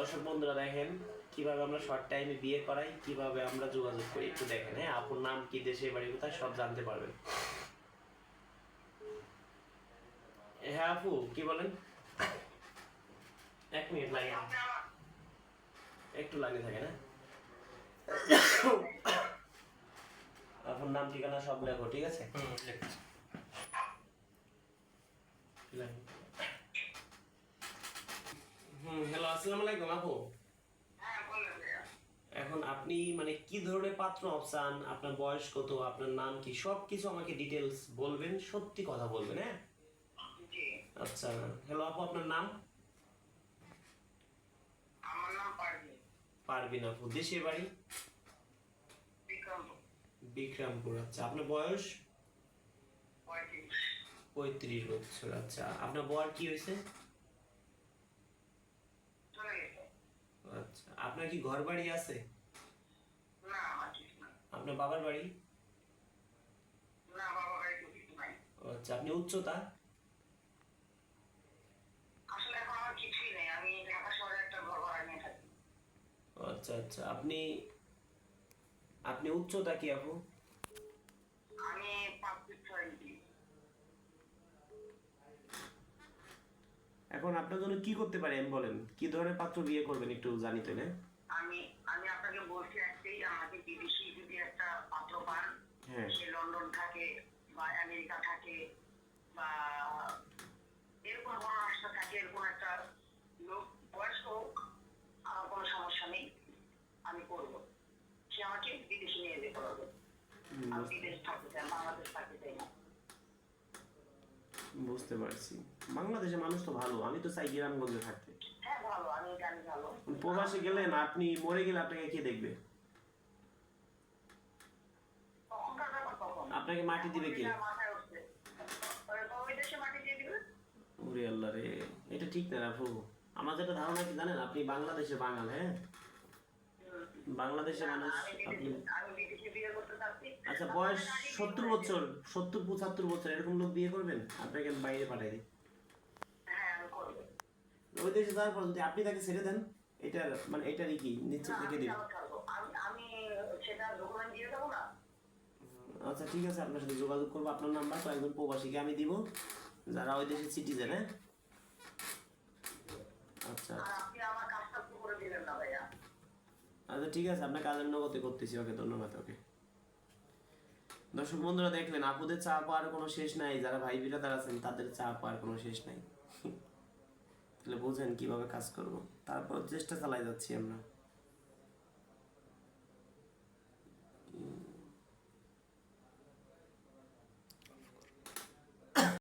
দর্শক বন্ধুরা দেখেন, কীভাবে আমরা শর্ট টাইমে বিয়ে করাই, কীভাবে আমরা যোগাযোগ করি একটু দেখেন হ্যাঁ? আপুর নাম কি, দেশে, বাড়ি কোথায়, সব জানতে পারবেন। হ্যাঁ আপু, কি বলেন? এক মিনিট লাগে। একটু লাগে থাকে, না? আপুর নাম, ঠিকানা সব লেখো, ঠিক আছে হ্যালো আসসালামু আলাইকুম আপু। এখন আপনি মানে কি ধরনের পাত্র চান আপনার বয়স কত? আপনার নাম কি? সব কিছু আমাকে ডিটেলস বলবেন সত্যি কথা বলবেন হ্যাঁ? আচ্ছা হ্যালো আপু আপনার নাম? আমার নাম পারভীন। পারবিন আপু দেশের বাড়ি? বিক্রমপুর। বিক্রমপুর আচ্ছা আপনার বয়স? পঁয়ত্রিশ বছর আচ্ছা আপনার বর কি হয়েছে? আচ্ছা আপনার কি ঘর বাড়ি আছে? না আপনার বাবার বাড়ি? না বাবা বাড়ি তো কিছু নাই। আচ্ছা আপনি উচ্চতা আসলে এখন আমার কিছুই নেই। আমি ঢাকা শহরে একটা ঘর ভাড়া নিয়ে থাকি। আচ্ছা আচ্ছা আপনি আপনি উচ্চতা কি আপু? আমি এখন আপনার জন্য কি করতে পারি আমি বলেন? কি ধরনের পাত্র বিয়ে করবেন একটু জানি তো আমি আমি আপনাকে বলছি একটাই আমাকে বিদেশি যদি একটা পাত্র পান হ্যাঁ। সে লন্ডন থাকে বা আমেরিকা থাকে বা এরকম কোনো রাষ্ট্র থাকে এরকম একটা লোক বয়স্ক হোক আমার কোনো সমস্যা নেই আমি করব। সে আমাকে বিদেশে নিয়ে যেতে হবে। আমি বিদেশ থাকতে চাই বাংলাদেশ থাকতে চাই না। বুঝতে পারছি। বাংলাদেশের মানুষ তো ভালো আমি তো চাই গ্রামগঞ্জে থাকতে। হ্যাঁ প্রবাসে গেলেন আপনি মরে গেলে আপনাকে কে দেখবে? আপনাকে মাটি দিবে কে? ওরে আল্লাহ রে এটা ঠিক না আপু আমার যেটা ধারণা কি জানেন? আপনি বাংলাদেশে বাঙাল হ্যাঁ? বাংলাদেশের মানুষ আচ্ছা বয়স সত্তর বছর সত্তর পঁচাত্তর বছর এরকম লোক বিয়ে করবেন? আপনাকে আমি বাইরে পাঠাই দিই। হ্যাঁ ওই দেশে যাওয়ার পর যদি আপনি তাকে ছেড়ে দেন এটার মানে এটারই কি নিশ্চিত না, রেখে আমি দিন আচ্ছা ঠিক আছে আপনার সাথে যোগাযোগ করব আপনার নাম্বার তো একজন প্রবাসীকে আমি দিব যারা ওই দেশের সিটিজেন হ্যাঁ? আচ্ছা আপনি আমার কাজটা করে দিলেন না ভাইয়া। আচ্ছা ঠিক আছে আপনার কাজের নগদে করতেছি। ওকে, ধন্যবাদ, ওকে। দর্শক বন্ধুরা, দেখলেন, আপুদের চা পাওয়ার কোনো শেষ নাই। যারা ভাই বিরাদার আছেন, তাদের চা পাওয়ার কোনো শেষ নাই। তাহলে বুঝেন কীভাবে কাজ করব। তারপর চেষ্টা চালাই যাচ্ছি আমরা।